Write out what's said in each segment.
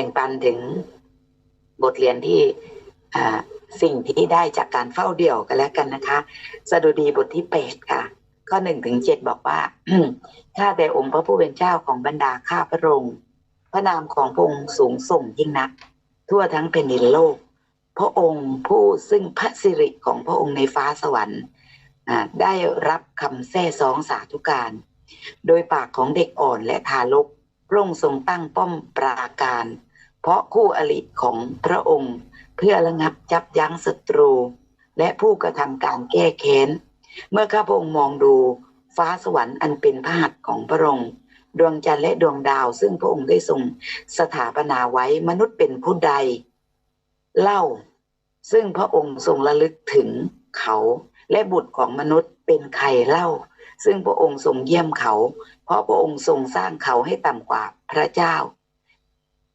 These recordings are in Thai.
บ่งปันถึงบทเรียนที่สิ่งที่ได้จากการเฝ้าเดี่ยวกันแล้วกันนะคะ สดุดีบทที่แปดค่ะ ข้อหนึ่งถึงเจ็ดบอกว่าข้าแต่องค์พระผู้เป็นเจ้าของบรรดาข้าพระองค์พระนามของพระองค์สูงส่งยิ่งนัก ทั่วทั้งแผ่นดินโลก พระองค์ผู้ซึ่งพระสิริของพระองค์ในฟ้าสวรรค์ได้รับคำแท้ซองสาธุการ โดยปากของเด็กอ่อนและทารกพระองค์ทรงตั้งป้อมปราการ เพราะคู่อริของพระองค์ เพื่อระงับจับยั้งศัตรู และผู้กระทำการแก้แค้น เมื่อข้าพระองค์มองดูฟ้าสวรรค์อันเป็นพระหัตถ์ของพระองค์ดวงจันทร์และดวงดาวซึ่งพระองค์ได้ทรงสถาปนาไว้มนุษย์เป็นผู้ใด เล่า ซึ่งพระองค์ทรงระลึกถึงเขาและบุตรของมนุษย์เป็นใครเล่า ซึ่งพระองค์ทรงเยี่ยมเขา เพราะพระองค์ทรงสร้างเขาให้ต่ำกว่าพระเจ้า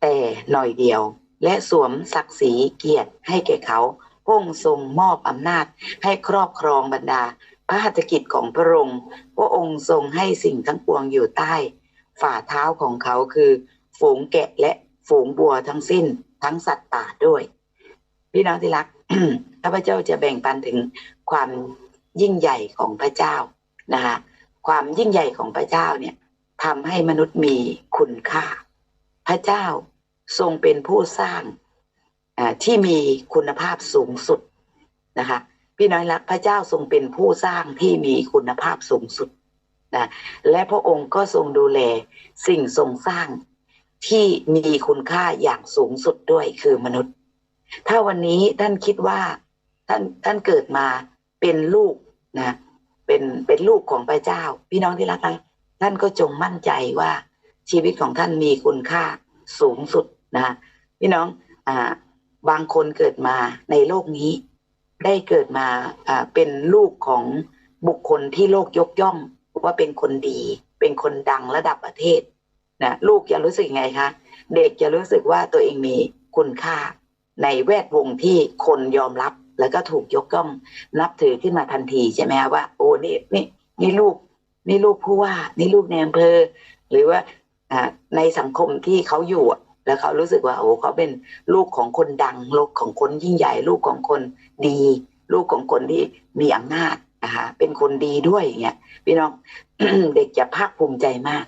แต่หน่อยเดียว และสวมศักดิ์ศรีเกียรติให้แก่เขาพระองค์ทรงมอบอำนาจให้ครอบครองบรรดา พระหัตถกิจของพระองค์พระองค์ทรงให้สิ่งทั้งปวงอยู่ใต้ ฝ่าเท้าของเขาคือ ฝูงแกะและฝูงบัวทั้งสิ้นทั้งสัตว์ป่าด้วย พี่น้องที่รักข้าพเจ้าจะแบ่งปันถึงความยิ่งใหญ่ของพระเจ้านะคะความยิ่งใหญ่ของพระเจ้าเนี่ยทำให้มนุษย์มีคุณค่า พระเจ้าทรงเป็นผู้สร้างที่มีคุณภาพสูงสุดนะคะพี่น้อยรักพระเจ้าทรงเป็นผู้สร้างที่มีคุณภาพสูงสุดนะและพระองค์ก็ทรงดูแลสิ่งทรงสร้างที่มีคุณค่าอย่างสูงสุดด้วยคือมนุษย์ ถ้าวันนี้ท่านคิดว่าท่านท่านเกิดมาเป็นลูกนะเป็นเป็นลูกของพระเจ้า พี่น้องที่รักท่านก็จงมั่นใจว่า ชีวิตของท่านมีคุณค่าสูงสุดนะพี่น้องอ่าบางคนเกิดมาในโลกนี้ ได้เกิดมาอ่าเป็นลูกของบุคคลที่โลกยกย่องว่าเป็นคนดี เป็นคนดังระดับประเทศนะลูกจะรู้สึกไงคะเด็กจะรู้สึกว่าตัวเองมีคุณค่า ในแวดวงที่คนยอมรับแล้วก็ถูกยกย่องนับถือขึ้นมาทันทีใช่ไหมว่า โอ้นี่นี่นี่ลูกนี่ลูกผู้ว่า นี่ลูกในอำเภอ หรือว่า ในสังคมที่เขาอยู่แล้วเขารู้สึกว่าโอ้เขาเป็นลูกของคนดังลูกของคนยิ่งใหญ่ ลูกของคนดี ลูกของคนที่มีอำนาจนะคะเป็นคนดีด้วยอย่างเงี้ยพี่น้องเด็กจะภาคภูมิใจมาก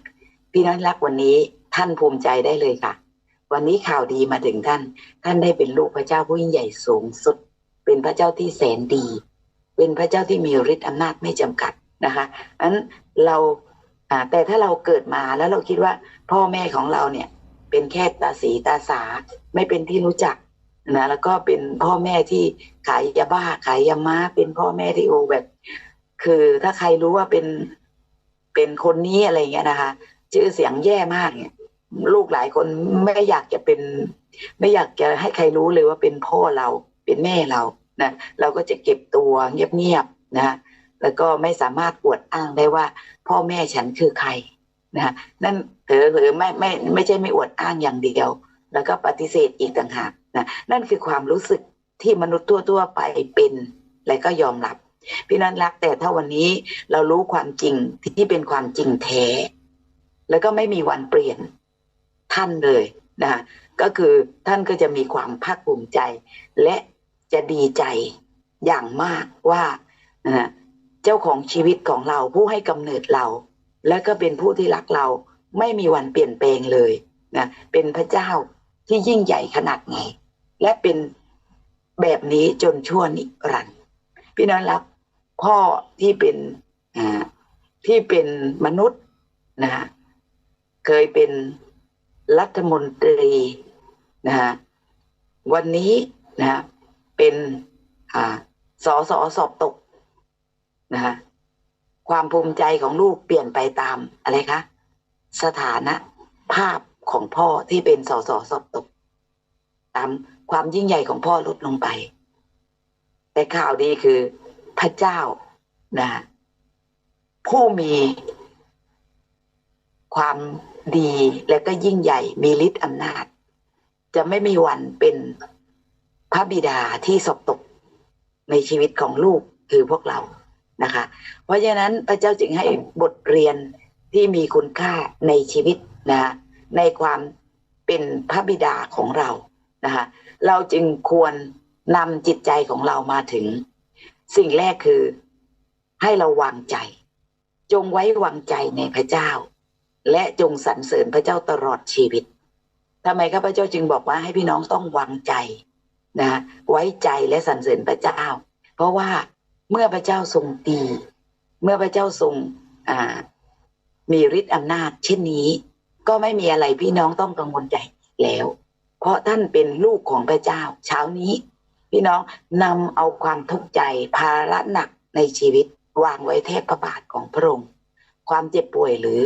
พี่น้องรักวันนี้ท่านภูมิใจได้เลยค่ะ วันนี้ข่าวดีมาถึงท่าน ท่านได้เป็นลูกพระเจ้าผู้ยิ่งใหญ่สูงสุด เป็นพระเจ้าที่แสนดี เป็นพระเจ้าที่มีฤทธิ์อำนาจไม่จำกัดนะคะอันเรา แต่ถ้าเราเกิดมาแล้วเราคิดว่าพ่อแม่ของเราเนี่ย เป็นแค่ตาสีตาสาไม่เป็นที่รู้จักนะแล้วก็เป็นพ่อแม่ที่ขายยาบ้าขายยาม้า เป็นพ่อแม่ที่โอแบบคือถ้าใครรู้ว่าเป็นเป็นคนนี้อะไรเงี้ยนะคะชื่อเสียงแย่มากเนี่ย ลูกหลายคนไม่อยากจะเป็น ไม่อยากจะให้ใครรู้เลยว่าเป็นพ่อเราเป็นแม่เรานะเราก็จะเก็บตัวเงียบๆนะ แล้วก็ไม่สามารถอวดอ้างได้ว่า พ่อแม่ฉันคือใครนะนั่นเผลอหรือไม่ไม่ไม่ใช่ไม่อวดอ้างอย่างเดียว แล้วก็ปฏิเสธอีกต่างหากนะนั่นคือความรู้สึกที่มนุษย์ทั่วๆไปเป็นและก็ยอมรับ พี่นั้นรักแต่ถ้าวันนี้เรารู้ความจริงที่เป็นความจริงแท้ แล้วก็ไม่มีวันเปลี่ยนท่านเลยนะก็คือท่านก็จะมีความภาคภูมิใจ และจะดีใจอย่างมากว่านะ เจ้าของชีวิตของเราผู้ให้กำเนิดเรา และก็เป็นผู้ที่รักเราไม่มีวันเปลี่ยนแปลงเลยนะเป็นพระเจ้าที่ยิ่งใหญ่ขนาดไหนและเป็นแบบนี้จนชั่วนิรันดร์พี่น้องรับพ่อที่เป็นที่เป็นมนุษย์นะฮะเคยเป็นรัฐมนตรีนะฮะวันนี้นะเป็นอ่าสอสอสอบตก นะคะความภูมิใจของลูกเปลี่ยนไปตามอะไรคะสถานะภาพของพ่อที่เป็นสอสอสอบตก ตามความยิ่งใหญ่ของพ่อลดลงไป แต่ข่าวดีคือพระเจ้านะผู้มีความดีและก็ยิ่งใหญ่มีฤทธิ์อำนาจ จะไม่มีวันเป็นพระบิดาที่สอบตกในชีวิตของลูกคือพวกเรา นะคะ เพราะฉะนั้นพระเจ้าจึงให้บทเรียนที่มีคุณค่าในชีวิตนะในความเป็นพระบิดาของเรานะคะเราจึงควรนำจิตใจของเรามาถึง สิ่งแรกคือให้เราวางใจ จงไว้วางใจในพระเจ้า และจงสรรเสริญพระเจ้าตลอดชีวิตทำไมข้าพเจ้าจึงบอกว่าให้พี่น้องต้องวางใจนะไว้ใจและสรรเสริญพระเจ้า เพราะว่า เมื่อพระเจ้าทรงดีเมื่อพระเจ้าทรงมีฤทธิ์อำนาจ เช่นนี้ก็ไม่มีอะไรพี่น้องต้องกังวลใจแล้ว เพราะท่านเป็นลูกของพระเจ้า เช้านี้ พี่น้องนำเอาความทุกข์ใจภาระหนักในชีวิต วางไว้แทบพระบาทของพระองค์ความเจ็บป่วยหรือ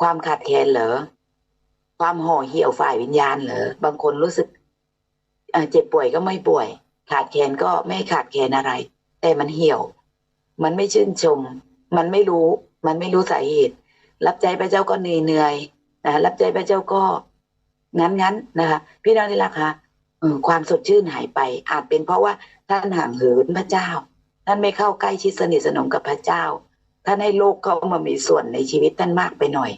ความขาดแคลนเหรอความห่อเหี่ยวฝ่ายวิญญาณเหรอบางคนรู้สึกเอ่อเจ็บป่วยก็ไม่ป่วย ขาดแคลนก็ไม่ขาดแคลนอะไร แต่มันเหี่ยว มันไม่ชื่นชม มันไม่รู้ มันไม่รู้สาเหตุ รับใจพระเจ้าก็เหนื่อยเหนื่อยนะรับใจพระเจ้าก็งั้นงั้นนะคะพี่น้องที่รักคะความสดชื่นหายไป อาจเป็นเพราะว่าท่านห่างเหินพระเจ้า ท่านไม่เข้าใกล้ชิดสนิทสนมกับพระเจ้า ท่านให้โลกเข้ามามีส่วนในชีวิตท่านมากไปหน่อย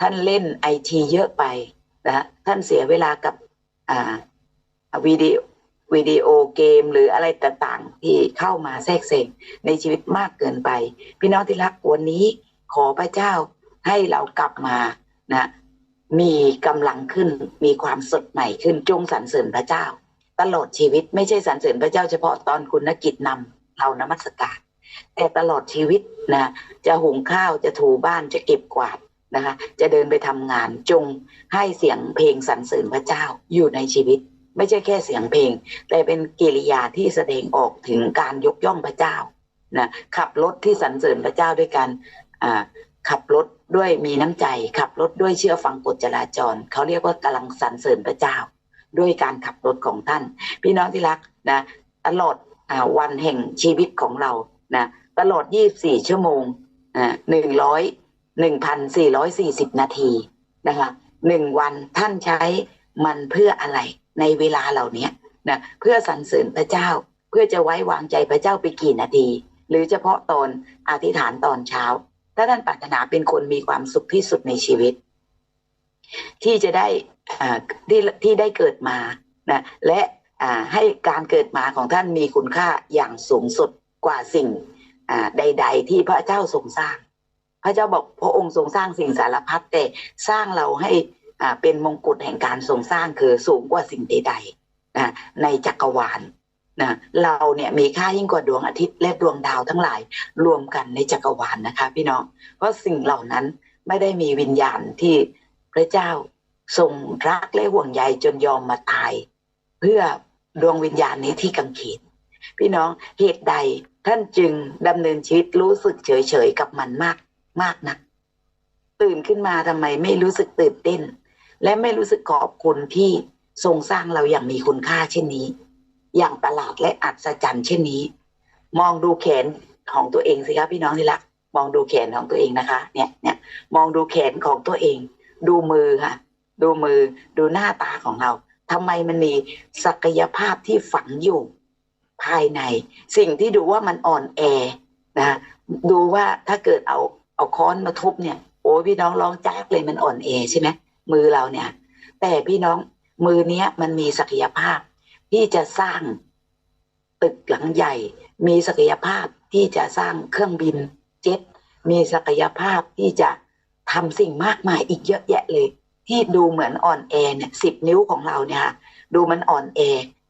ท่านเล่นไอทีเยอะไปนะท่านเสียเวลากับอ่าวิดีโอ วิดีโอเกมหรืออะไรต่างๆ ที่เข้ามาแทรกแซงในชีวิตมากเกินไป พี่น้องที่รักวันนี้ขอพระเจ้าให้เรากลับมานะมีกำลังขึ้นมีความสดใหม่ขึ้นจงสรรเสริญพระเจ้า ตลอดชีวิตไม่ใช่สรรเสริญพระเจ้าเฉพาะตอนคุณกิจนำเรานมัสการแต่ตลอดชีวิตนะจะหุงข้าวจะถูบ้านจะเก็บกวาดนะคะ จะเดินไปทำงานจงให้เสียงเพลงสรรเสริญพระเจ้าอยู่ในชีวิต ไม่ใช่แค่เสียงเพลง แต่เป็นกิริยาที่แสดงออกถึงการยกย่องพระเจ้านะขับรถที่สรรเสริญพระเจ้าด้วยกันขับรถด้วยมีน้ำใจ ขับรถด้วยเชื่อฟังกฎจราจร เขาเรียกว่ากำลังสรรเสริญพระเจ้า ด้วยการขับรถของท่าน พี่น้องที่รักนะตลอดอวันแห่งชีวิตของเรานะตลอด 24 ชั่วโมงอ่า100 1,440นาทีนะคะหนึ่งวันท่านใช้มันเพื่ออะไร ในเวลาเหล่านี้นะเพื่อสรรเสริญพระเจ้า เพื่อจะไว้วางใจพระเจ้าไปกี่นาที หรือเฉพาะตอนอธิษฐานตอนเช้า ถ้าท่านปรารถนาเป็นคนมีความสุขที่สุดในชีวิต ที่จะได้อ่าที่ที่ได้เกิดมานะและอ่าให้การเกิดมาของท่านมีคุณค่าอย่างสูงสุดกว่าสิ่งอ่าใด ๆ ที่พระเจ้าทรงสร้าง พระเจ้าบอกพระองค์ทรงสร้างสิ่งสารพัดแต่สร้างเราให้ เป็นมงกุฎแห่งการทรงสร้างคือสูงกว่าสิ่งใดๆนะในจักรวาลนะเราเนี่ยมีค่ายิ่งกว่าดวงอาทิตย์และดวงดาวทั้งหลายรวมกันในจักรวาลนะคะ พี่น้องเพราะสิ่งเหล่านั้นไม่ได้มีวิญญาณที่พระเจ้าทรงรักและห่วงใยจนยอมมาตาย เพื่อดวงวิญญาณนี้ที่กังเขนพี่น้องเหตุใดท่านจึงดำเนินชีวิตรู้สึกเฉยๆกับมันมากมากนัก ตื่นขึ้นมาทำไมไม่รู้สึกตื่นเต้น และไม่รู้สึกขอบคุณที่ทรงสร้างเราอย่างมีคุณค่าเช่นนี้ อย่างประหลาดและอัศจรรย์เช่นนี้ มองดูแขนของตัวเองสิครับพี่น้องที่รักมองดูแขนของตัวเองนะคะ เนี่ยเนี่ยมองดูแขนของตัวเอง ดูมือค่ะ ดูมือดูหน้าตาของเราทำไมมันมีศักยภาพที่ฝังอยู่ ภายใน สิ่งที่ดูว่ามันอ่อนแอนะดูว่าถ้าเกิดเอาเอาค้อนมาทุบเนี่ยโอ้พี่น้องร้องจ้ากเลยมันอ่อนแอใช่ไหม มือเราเนี่ย แต่พี่น้องมือเนี้ยมันมีศักยภาพที่จะสร้างตึกหลังใหญ่ มีศักยภาพที่จะสร้างเครื่องบินเจ็ตมีศักยภาพที่จะทำสิ่งมากมายอีกเยอะแยะเลย ที่ดูเหมือนอ่อนแอเนี่ยสิบนิ้วของเราเนี่ยค่ะดูมันอ่อนแอ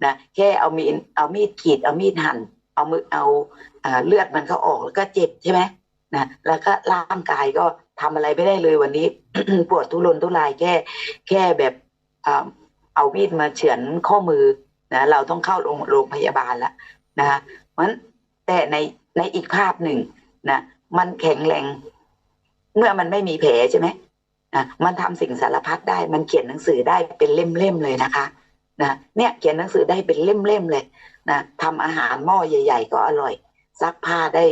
นะแค่เอามีดเอามีดขีดเอามีดหั่นเอามือเอาอ่าเลือดมันก็ออกแล้วก็เจ็บใช่ไหมนะแล้วก็ร่างกายก็ ทำอะไรไม่ได้เลยวันนี้ ปวดทุรนทุรายแค่ แค่แบบเอามีดมาเฉือนข้อมือนะเราต้องเข้าโรงโรงพยาบาลแล้วนะคะเพราะฉะนั้นแต่ในในอีกภาพหนึ่งนะมันแข็งแรง เมื่อมันไม่มีแผลใช่ไหมอะมันทำสิ่งสารพัดได้ มันเขียนหนังสือได้เป็นเล่มๆเลยนะคะนะเนี่ยเขียนหนังสือได้เป็นเล่มๆเลยนะทำอาหารหม้อใหญ่ ๆ ก็อร่อยซักผ้าได้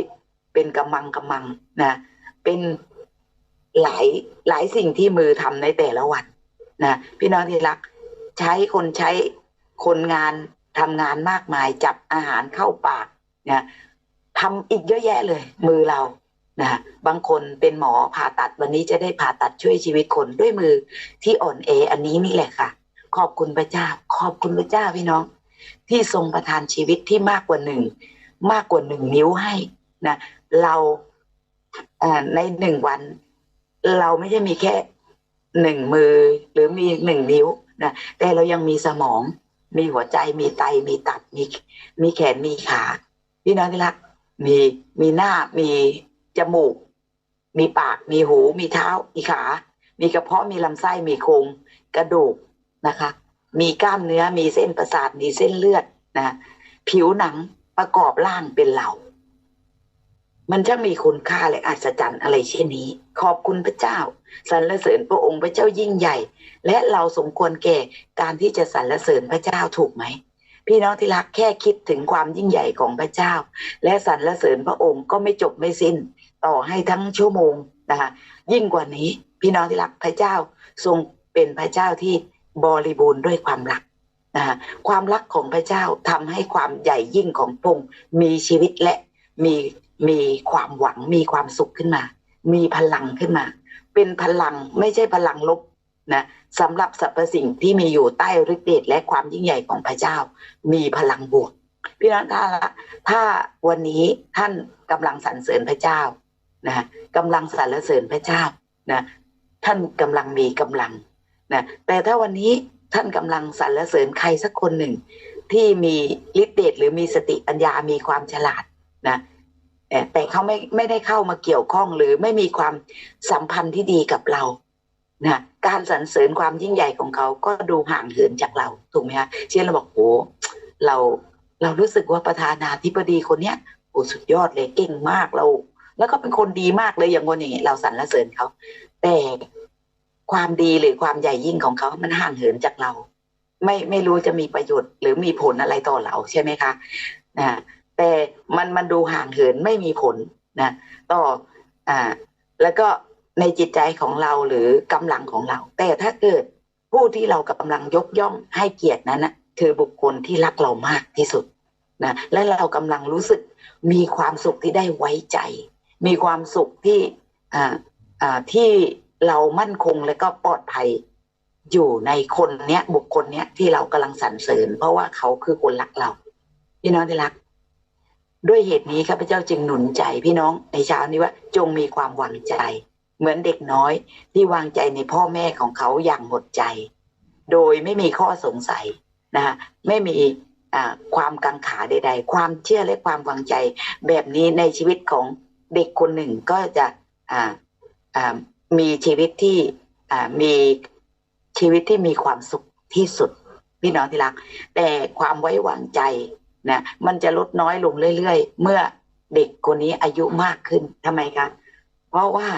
เป็นกำมังกำมังนะเป็น หลายหลายสิ่งที่มือทำในแต่ละวันนะพี่น้องที่รัก ใช้คนใช้คนงานทำงานมากมายจับอาหารเข้าปากนะทำอีกเยอะแยะเลย มือเรานะบางคนเป็นหมอผ่าตัดวันนี้จะได้ผ่าตัดช่วยชีวิตคนด้วยมือที่อ่อนแออันนี้นี่แหละค่ะ ขอบคุณพระเจ้า ขอบคุณพระเจ้าพี่น้อง ที่ทรงประทานชีวิตที่มากกว่าหนึ่งมากกว่าหนึ่งนิ้วให้นะเราในหนึ่งวัน เราไม่ใช่มีแค่หนึ่งมือหรือมีหนึ่งนิ้วนะแต่เรายังมีสมอง มีหัวใจมีไตมีตับมีมีแขนมีขาพี่น้องที่รักมีมีหน้ามีจมูก มีปากมีหู มีเท้า มีขา มีกระเพาะมีลำไส้มีโครงกระดูกนะคะ มีกล้ามเนื้อมีเส้นประสาทมีเส้นเลือดนะผิวหนังประกอบร่างเป็นเหล่า มันช่างมีคุณค่าและอัศจรรย์อะไรเช่นนี้ ขอบคุณพระเจ้าสรรเสริญพระองค์พระเจ้ายิ่งใหญ่ และเราสมควรแก่การที่จะสรรเสริญพระเจ้าถูกไหม พี่น้องที่รักแค่คิดถึงความยิ่งใหญ่ของพระเจ้า และสรรเสริญพระองค์ก็ไม่จบไม่สิ้น ต่อให้ทั้งชั่วโมงนะคะยิ่งกว่านี้ พี่น้องที่รักพระเจ้าทรงเป็นพระเจ้าที่บริบูรณ์ด้วยความรักนะคะความรักของพระเจ้าทำให้ความใหญ่ยิ่งของพระองค์มีชีวิตและมี มีความหวังมีความสุขขึ้นมา มีพลังขึ้นมา เป็นพลังไม่ใช่พลังลบนะสำหรับสรรพสิ่งที่มีอยู่ใต้ฤทธิ์เดชและความยิ่งใหญ่ของพระเจ้า มีพลังบวกพี่น้องถ้าถ้าวันนี้ท่านกำลังสรรเสริญพระเจ้านะกำลังสรรเสริญพระเจ้านะท่านกำลังมีกำลังนะแต่ถ้าวันนี้ท่านกำลังสรรเสริญใครสักคนหนึ่ง ที่มีฤทธิ์เดชหรือมีสติปัญญามีความฉลาดนะ แต่เขาไม่ไม่ได้เข้ามาเกี่ยวข้องหรือไม่มีความสัมพันธ์ที่ดีกับเรานะการสรรเสริญความยิ่งใหญ่ของเขาก็ดูห่างเหินจากเราถูกไหมคะเช่นเราบอกโอ้เราเรารู้สึกว่าประธานาธิบดีคนเนี้ยโอ้สุดยอดเลยเก่งมากเรา แล้วก็เป็นคนดีมากเลยอย่างคนอย่างนี้เราสรรเสริญเขา แต่ความดีหรือความใหญ่ยิ่งของเขา มันห่างเหินจากเรา ไม่ไม่รู้จะมีประโยชน์ หรือมีผลอะไรต่อเราใช่ไหมคะนะ แต่มันมันดูห่างเหินไม่มีผลนะต่ออ่าแล้วก็ในจิตใจของเราหรือกำลังของเรา แต่ถ้าเกิดผู้ที่เรากำลังยกย่องให้เกียรตินั้นนะคือบุคคลที่รักเรามากที่สุดนะและเรากำลังรู้สึกมีความสุขที่ได้ไว้ใจ มีความสุขที่อ่าอ่าที่เรามั่นคงและก็ปลอดภัยอยู่ในคนเนี้ยบุคคลเนี้ยที่เรากำลังสรรเสริญ เพราะว่าเขาคือคนรักเราพี่น้องที่รัก ด้วยเหตุนี้ข้าพเจ้าจึงหนุนใจพี่น้องในเช้านี้ว่าจงมีความหวังใจ เหมือนเด็กน้อยที่วางใจในพ่อแม่ของเขาอย่างหมดใจ โดยไม่มีข้อสงสัยนะไม่มีความกังขาใด ๆ ความเชื่อและความวางใจ แบบนี้ในชีวิตของเด็กคนหนึ่งก็จะมีชีวิตที่มีชีวิตที่มีความสุขที่สุดพี่น้องที่รัก แต่ความไว้วางใจ นะมันจะลดน้อยลงเรื่อยๆ เมื่อเด็กคนนี้อายุมากขึ้นทำไมคะเพราะว่า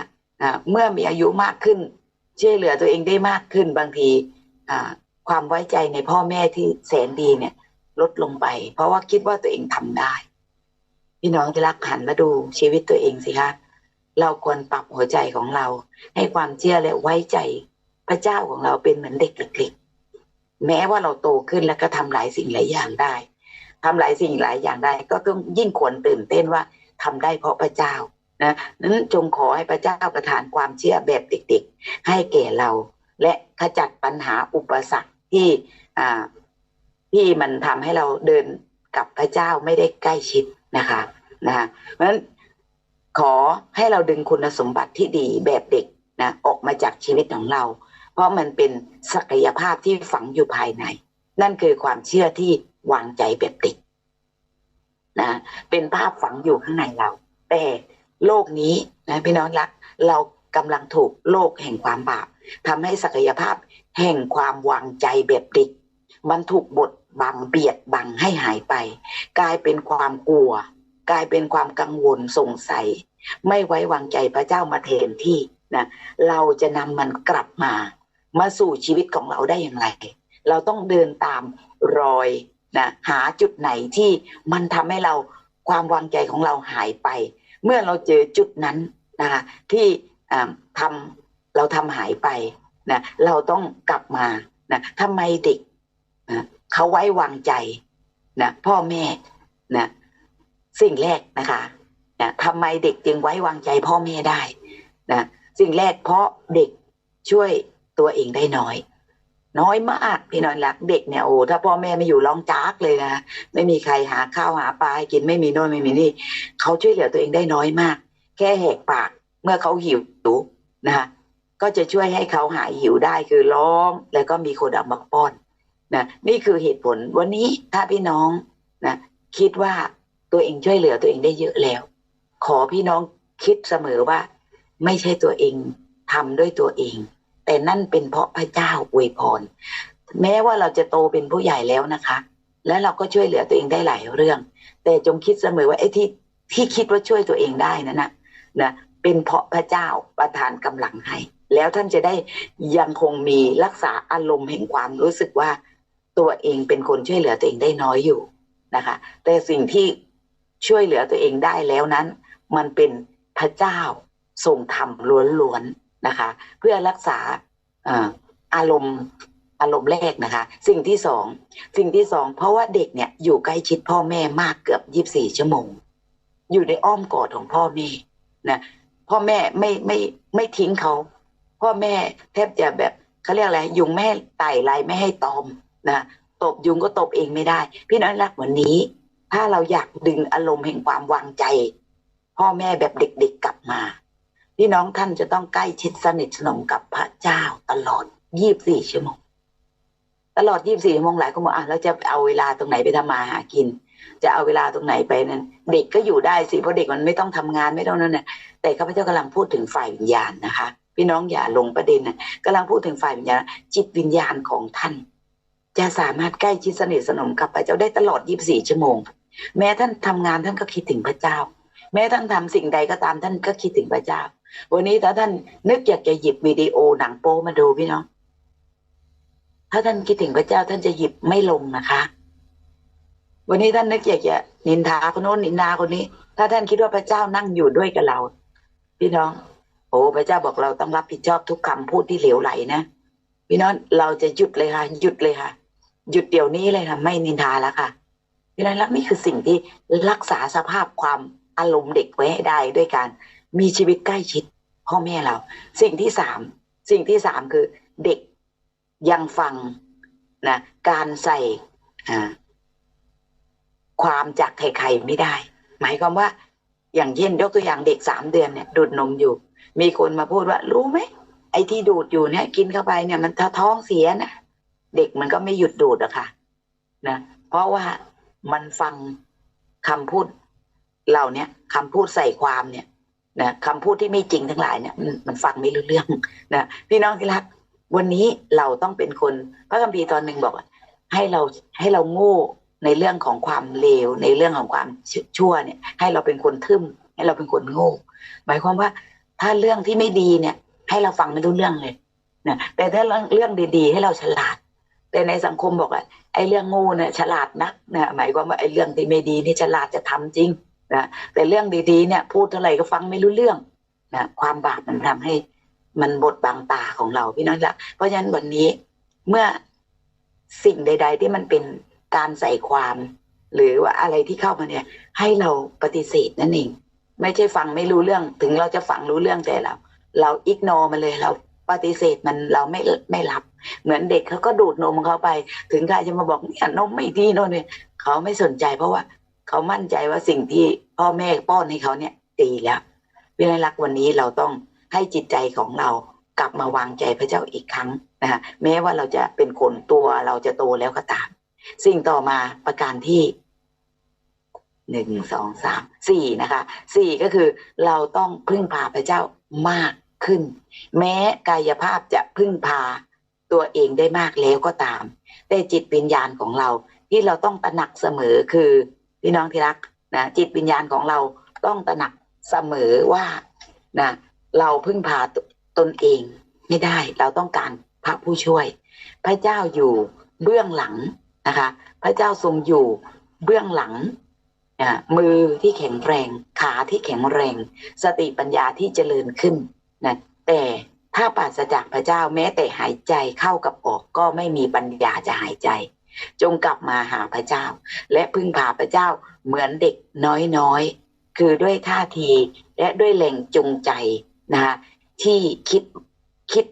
เมื่อมีอายุมากขึ้น ช่วยเหลือตัวเองได้มากขึ้นบางทีความไว้ใจในพ่อแม่ที่แสนดีเนี่ยลดลงไป เพราะว่าคิดว่าตัวเองทำได้ พี่น้องที่รักหันมาดูชีวิตตัวเองสิคะเราควรปรับหัวใจของเรา ให้ความเชื่อและไว้ใจพระเจ้าของเราเป็นเหมือนเด็กเล็กๆแม้ว่าเราโตขึ้นแล้วก็ทำหลายสิ่งหลายอย่างได้ ทำหลายสิ่งหลายอย่างได้ ก็ต้องยิ่งควรตื่นเต้นว่าทำได้เพราะพระเจ้านะนั้นจงขอให้พระเจ้าประทานความเชื่อแบบเด็กๆ ให้แก่เรา และขจัดปัญหาอุปสรรคที่อ่าที่มันทำให้เราเดินกับพระเจ้าไม่ได้ใกล้ชิดนะคะนะเพราะฉะนั้นขอให้เราดึงคุณสมบัติที่ดีแบบเด็กนะออกมาจากชีวิตของเรา เพราะมันเป็นศักยภาพที่ฝังอยู่ภายใน นั่นคือความเชื่อที่ วางใจแบบเด็กนะ เป็นภาพฝังอยู่ข้างในเรา แต่โลกนี้นะพี่น้องรัก เรากำลังถูกโลกแห่งความบาปทำให้ศักยภาพแห่งความวางใจแบบเด็ก มันถูกบดบังเบียดบังให้หายไป กลายเป็นความกลัว กลายเป็นความกังวลสงสัย ไม่ไว้วางใจพระเจ้ามาเทนที่นะเราจะนำมันกลับมา มาสู่ชีวิตของเราได้อย่างไร เราต้องเดินตามรอย นะหาจุดไหนที่มันทำให้เราความวางใจของเราหายไป เมื่อเราเจอจุดนั้นนะคะที่ทำเราทำหายไปนะเราต้องกลับมานะทำไมเด็กนะเขาไว้วางใจนะพ่อแม่นะสิ่งแรกนะคะนะทำไมเด็กจึงไว้วางใจพ่อแม่ได้นะสิ่งแรกเพราะเด็กช่วยตัวเองได้น้อย น้อยมากพี่น้องรักเด็กเนี่ยโอ้ถ้าพ่อแม่ไม่อยู่ร้องจากเลยนะไม่มีใครหาข้าวหาปลาให้กินไม่มีโน่นไม่มีนี่เขาช่วยเหลือตัวเองได้น้อยมาก แค่แหกปากเมื่อเขาหิวนะก็จะช่วยให้เขาหายหิวได้คือร้อง แล้วก็มีคนเอามาป้อนนะนี่คือเหตุผลวันนี้ถ้าพี่น้องนะคิดว่าตัวเองช่วยเหลือตัวเองได้เยอะแล้ว ขอพี่น้องคิดเสมอว่า ไม่ใช่ตัวเองทำด้วยตัวเอง แต่นั่นเป็นเพราะพระเจ้าอวยพร แม้ว่าเราจะโตเป็นผู้ใหญ่แล้วนะคะ และเราก็ช่วยเหลือตัวเองได้หลายเรื่อง แต่จงคิดเสมอว่าไอ้ที่ที่คิดว่าช่วยตัวเองได้นั่นนะนะเป็นเพราะพระเจ้าประทานกำลังให้ แล้วท่านจะได้ยังคงมีรักษาอารมณ์แห่งความรู้สึกว่าตัวเองเป็นคนช่วยเหลือตัวเองได้น้อยอยู่นะคะ แต่สิ่งที่ช่วยเหลือตัวเองได้แล้วนั้น มันเป็นพระเจ้าทรงธรรมล้วนๆ นะคะ เพื่อรักษาอารมณ์อารมณ์แรกนะคะ สิ่งที่สองสิ่งที่สองเพราะว่าเด็กเนี่ยอยู่ใกล้ชิดพ่อแม่มากเกือบยี่บสี่ชั่วโมง อยู่ในอ้อมกอดของพ่อแม่นะพ่อแม่ไม่ไม่ไม่ทิ้งเขาพ่อแม่แทบจะแบบเขาเรียกอะไรยุงแม่ไต่ไรไม่ให้ตอมนะตบยุงก็ตบเองไม่ได้ พี่น้อยรักวันนี้ ถ้าเราอยากดึงอารมณ์แห่งความวางใจ พ่อแม่แบบเด็กๆกลับมา พี่น้องท่านจะต้องใกล้ชิดสนิทสนมกับพระเจ้าตลอดยี่บสี่ชั่วโมง ตลอดยี่บสี่ชั่วโมงหลายคนบอกอะแล้วจะเอาเวลาตรงไหนไปทำมาหากิน จะเอาเวลาตรงไหนไปนั้นเด็กก็อยู่ได้สิเพราะเด็กมันไม่ต้องทำงานไม่ต้องนั่นน่ะแต่ข้าพเจ้ากำลังพูดถึงฝ่ายวิญญาณนะคะ พี่น้องอย่าลงประเด็นนะกำลังพูดถึงฝ่ายวิญญาณ จิตวิญญาณของท่าน จะสามารถใกล้ชิดสนิทสนมกับพระเจ้าได้ตลอด 24 ชั่วโมง แม้ท่านทำงานท่านก็คิดถึงพระเจ้า แม้ท่านทำสิ่งใดก็ตามท่านก็คิดถึงพระเจ้า วันนี้ถ้าท่านนึกอยากจะหยิบวิดีโอหนังโป๊มาดูพี่น้อง ถ้าท่านคิดถึงพระเจ้าท่านจะหยิบไม่ลงนะคะ วันนี้ท่านนึกอยากจะนินทาคนโน้นนินทาคนนี้ ถ้าท่านคิดว่าพระเจ้านั่งอยู่ด้วยกับเรา พี่น้อง โอ้พระเจ้าบอกเราต้องรับผิดชอบทุกคำพูดที่เหลวไหลนะพี่น้องเราจะหยุดเลยค่ะหยุดเลยค่ะ หยุดเดี๋ยวนี้เลยค่ะ ไม่นินทาแล้วค่ะพี่นันรักนี่คือสิ่งที่รักษาสภาพความอารมณ์เด็กไว้ให้ได้ด้วยการ มีชีวิตใกล้ชิดพ่อแม่เรา สิ่งที่สามสิ่งที่สามคือเด็กยังฟังนะการใส่ความจากใครๆไม่ได้ หมายความว่า อย่างเช่นยกตัวอย่างเด็กสามเดือนเนี่ยดูดนมอยู่ มีคนมาพูดว่า รู้ไหมไอ้ที่ดูดอยู่เนี่ยกินเข้าไปเนี่ย มันท้องเสียนะเด็กมันก็ไม่หยุดดูดอะค่ะนะเพราะว่ามันฟังคำพูดเหล่านี้คำพูดใส่ความเนี่ย นะคำพูดที่ไม่จริงทั้งหลายเนี่ยมันฟังไม่รู้เรื่องนะพี่น้องที่รัก วันนี้เราต้องเป็นคน พระคัมภีร์ตอนหนึ่งบอกให้เราให้เราโง่ในเรื่องของความเลวในเรื่องของความชั่วเนี่ย ให้เราเป็นคนทึ่ม ให้เราเป็นคนโง่ หมายความว่าถ้าเรื่องที่ไม่ดีเนี่ย ให้เราฟังไม่รู้เรื่องเลยนะแต่ถ้าเรื่องดีๆ ให้เราฉลาด แต่ในสังคมบอกว่าไอ้เรื่องงูเนี่ยฉลาดนักนะหมายความว่าไอ้เรื่องที่ไม่ดีนี่ฉลาดจะทำจริง นะแต่เรื่องดีๆเนี่ยพูดเท่าไหร่ก็ฟังไม่รู้เรื่องนะความบาปมันทำให้มันบดบังตาของเราพี่น้องละเพราะฉะนั้นวันนี้เมื่อสิ่งใด ๆ ที่มันเป็นการใส่ความ หรือว่าอะไรที่เข้ามาเนี่ย ให้เราปฏิเสธนั่นเองไม่ใช่ฟังไม่รู้เรื่อง ถึงเราจะฟังรู้เรื่องแต่เรา เราอิกโนอมาเลยเราปฏิเสธมันเราไม่ไม่รับ เหมือนเด็กเขาก็ดูดนมเขาไป ถึงใครจะมาบอกเนี่ยนมไม่ดีโน่นเนี่ยเขาไม่สนใจเพราะว่า เขามั่นใจว่าสิ่งที่พ่อแม่ป้อนให้เขาเนี่ยดีแล้ววินัยรักวันนี้เราต้องให้จิตใจของเรากลับมาวางใจพระเจ้าอีกครั้งนะคะแม้ว่าเราจะเป็นคนตัวเราจะโตแล้วก็ตาม สิ่งต่อมาประการที่หนึ่งสองสามสี่นะคะสี่ก็คือเราต้องพึ่งพาพระเจ้ามากขึ้น แม้กายภาพจะพึ่งพาตัวเองได้มากแล้วก็ตาม แต่จิตวิญญาณของเราที่เราต้องตระหนักเสมอคือ พี่น้องที่รักนะจิตวิญญาณของเราต้องตระหนักเสมอว่านะเราพึ่งพาตนเองไม่ได้เราต้องการพระผู้ช่วย พระเจ้าอยู่เบื้องหลังนะคะ พระเจ้าทรงอยู่เบื้องหลังมือที่แข็งแรงขาที่แข็งแรง สติปัญญาที่เจริญขึ้นนะแต่ถ้าปราศจากพระเจ้าแม้แต่หายใจเข้ากับออกก็ไม่มีปัญญาจะหายใจ จงกลับมาหาพระเจ้า และพึ่งพาพระเจ้าเหมือนเด็กน้อยๆ คือด้วยท่าทีและด้วยแรงจูงใจนะคะที่คิดคิด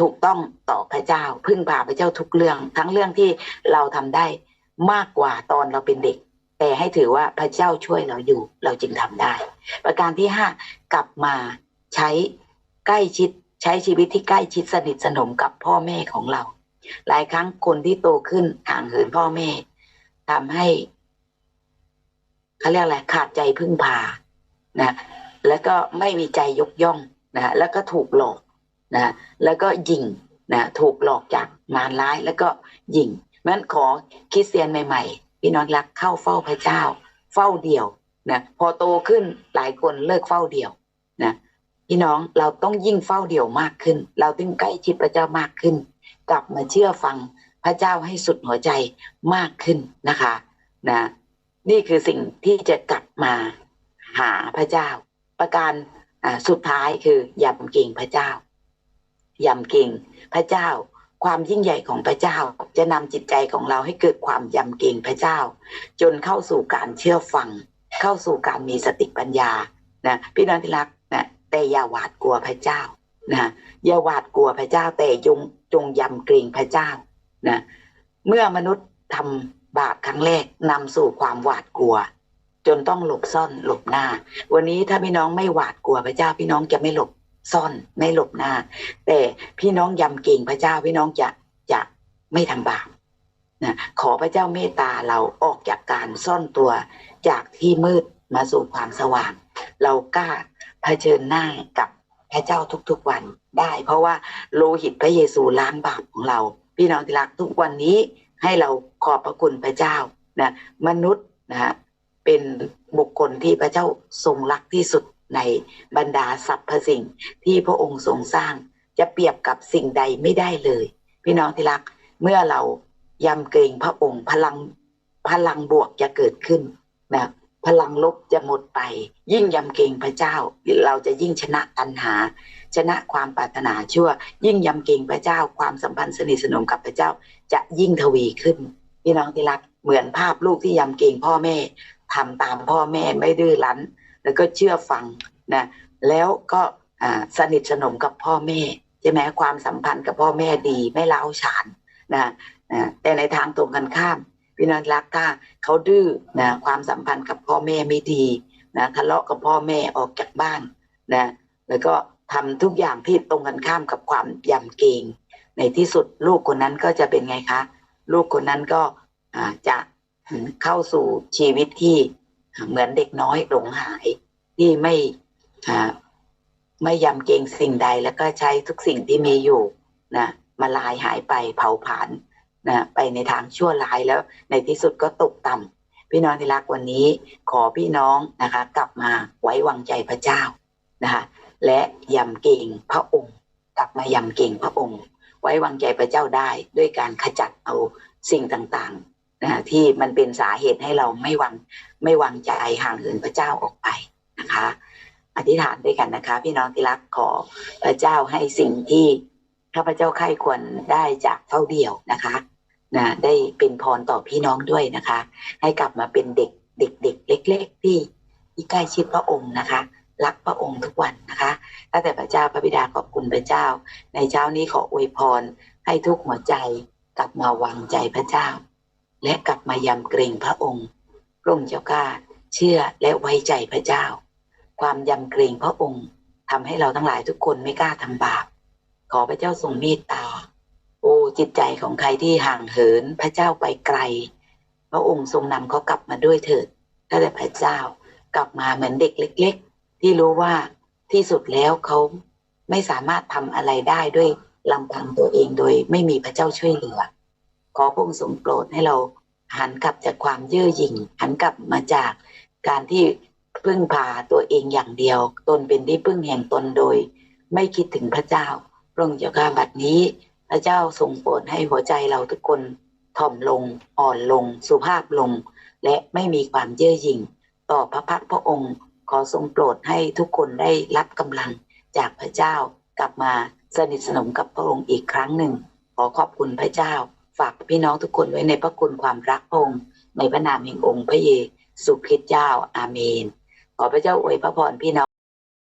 ถูกต้องต่อพระเจ้า พึ่งพาพระเจ้าทุกเรื่อง ทั้งเรื่องที่เราทำได้มากกว่าตอนเราเป็นเด็ก แต่ให้ถือว่าพระเจ้าช่วยเราอยู่เราจึงทำได้ ประการที่ห้ากลับมาใช้ใกล้ชิดใช้ชีวิตที่ใกล้ชิดสนิทสนมกับพ่อแม่ของเรา หลายครั้งคนที่โตขึ้นห่างเหินพ่อแม่ทำให้เขาเรียกอะไรขาดใจพึ่งพานะแล้วก็ไม่มีใจยกย่องนะแล้วก็ถูกหลอกนะแล้วก็ยิงนะถูกหลอกจากมารร้ายแล้วก็ยิงนั้นขอคริสเตียนใหม่ๆ พี่น้องรักเข้าเฝ้าพระเจ้า เฝ้าเดี่ยวนะพอโตขึ้นหลายคนเลิกเฝ้าเดี่ยวนะพี่น้องเราต้องยิ่งเฝ้าเดี่ยวมากขึ้น เราต้องใกล้ชิดพระเจ้ามากขึ้น กลับมาเชื่อฟังพระเจ้าให้สุดหัวใจมากขึ้นนะคะนะนี่คือสิ่งที่จะกลับมาหาพระเจ้า ประการสุดท้ายคือยำเก่งพระเจ้ายำเก่งพระเจ้า ความยิ่งใหญ่ของพระเจ้า จะนำจิตใจของเราให้เกิดความยำเก่งพระเจ้า จนเข้าสู่การเชื่อฟัง เข้าสู่การมีสติปัญญานะพี่น้องที่รักนะแต่อย่าหวาดกลัวพระเจ้า นะอย่าหวาดกลัวพระเจ้าแต่จงจงยำเกรงพระเจ้านะเมื่อมนุษย์ทำบาปครั้งแรกนำสู่ความหวาดกลัว จนต้องหลบซ่อนหลบหน้า วันนี้ถ้าพี่น้องไม่หวาดกลัวพระเจ้าพี่น้องจะไม่หลบซ่อนไม่หลบหน้า แต่พี่น้องยำเก่งพระเจ้าพี่น้องจะจะไม่ทำบาปนะขอพระเจ้าเมตตาเราออกจากการซ่อนตัวจากที่มืดมาสู่ความสว่าง เรากล้าเผชิญหน้ากับ พระเจ้าทุกๆวันได้ เพราะว่าโลหิตพระเยซูล้างบาปของเรา พี่น้องที่รักทุกวันนี้ให้เราขอบพระคุณพระเจ้านะมนุษย์นะฮะเป็นบุคคลที่พระเจ้าทรงรักที่สุดในบรรดาสรรพสิ่งที่พระองค์ทรงสร้าง จะเปรียบกับสิ่งใดไม่ได้เลย พี่น้องที่รักเมื่อเรายำเกรงพระองค์พลังพลังบวกจะเกิดขึ้นนะ พลังลบจะหมดไป ยิ่งยำเกรงพระเจ้า เราจะยิ่งชนะตัณหา ชนะความปรารถนาชั่ว ยิ่งยำเกรงพระเจ้าความสัมพันธ์สนิทสนมกับพระเจ้า จะยิ่งทวีขึ้นพี่น้องที่รักเหมือนภาพลูกที่ยำเกรงพ่อแม่ทำตามพ่อแม่ไม่ดื้อรั้น แล้วก็เชื่อฟังนะแล้วก็สนิทสนมกับพ่อแม่ใช่ไหมความสัมพันธ์กับพ่อแม่ดีไม่เล้าฉานนะนะแต่ในทางตรงกันข้าม พี่น้องรักถ้าเขาดื้อนะความสัมพันธ์กับพ่อแม่ไม่ดีนะทะเลาะกับพ่อแม่ออกจากบ้านนะแล้วก็ทำทุกอย่างที่ตรงกันข้ามกับความยำเกรงในที่สุดลูกคนนั้นก็จะเป็นไงคะลูกคนนั้นก็จะเข้าสู่ชีวิตที่เหมือนเด็กน้อยหลงหายที่ไม่ไม่ยำเกรงสิ่งใดแล้วก็ใช้ทุกสิ่งที่มีอยู่นะมาลายหายไปเผาผลาญ นะไปในทางชั่วร้ายแล้วในที่สุดก็ตกต่ำพี่น้องที่รักวันนี้ ขอพี่น้องนะคะ กลับมาไว้วางใจพระเจ้านะคะและยำเกรงพระองค์ กลับมายำเกรงพระองค์ ไว้วางใจพระเจ้าได้ ด้วยการขจัดเอาสิ่งต่างนะที่มันเป็นสาเหตุให้เราไม่วางไม่วางใจห่างเหินพระเจ้าออกไปนะคะอธิษฐานด้วยกันนะคะ พี่น้องที่รักขอพระเจ้าให้สิ่งที่ข้าพเจ้าใครควรได้จากเท่าเดียวนะคะ นะได้เป็นพรต่อพี่น้องด้วยนะคะ ให้กลับมาเป็นเด็กเด็กเด็กเล็ก ๆ ที่ที่ใกล้ชิดพระองค์นะคะ รักพระองค์ทุกวันนะคะตั้งแต่พระเจ้าพระบิดาขอบคุณพระเจ้า ในเช้านี้ขออวยพรให้ทุกหัวใจกลับมาวางใจพระเจ้า และกลับมายำเกรงพระองค์พระองค์เจ้าข้าเชื่อและไว้ใจพระเจ้า ความยำเกรงพระองค์ทำให้เราทั้งหลายทุกคนไม่กล้าทำบาปขอพระเจ้าทรงเมตตา โอ้จิตใจของใครที่ห่างเหินพระเจ้าไปไกล พระองค์ทรงนำเขากลับมาด้วยเถิดถ้าแต่พระเจ้ากลับมาเหมือนเด็กเล็ก ๆ ที่รู้ว่าที่สุดแล้วเขาไม่สามารถทำอะไรได้ด้วยลำพังตัวเองโดยไม่มีพระเจ้าช่วยเหลือ ขอพระองค์ทรงโปรดให้เราหันกลับจากความเย่อหยิ่ง หันกลับมาจากการที่พึ่งพาตัวเองอย่างเดียว ตนเป็นที่พึ่งแห่งตนโดย ไม่คิดถึงพระเจ้าพระองค์เจ้าข้าบัดนี้ พระเจ้าทรงโปรดให้หัวใจเราทุกคนถ่อมลง อ่อนลง สุภาพลง และไม่มีความเย่อหยิ่ง ต่อพระพักพระองค์ ขอทรงโปรดให้ทุกคนได้รับกำลังจากพระเจ้ากลับมาสนิทสนมกับพระองค์อีกครั้งหนึ่ง ขอขอบคุณพระเจ้า ฝากพี่น้องทุกคนไว้ในพระคุณความรักองค์ในพระนามแห่งองค์พระเยซูคริสต์เจ้าอาเมน ขอพระเจ้าอวยพระพรพี่น้อง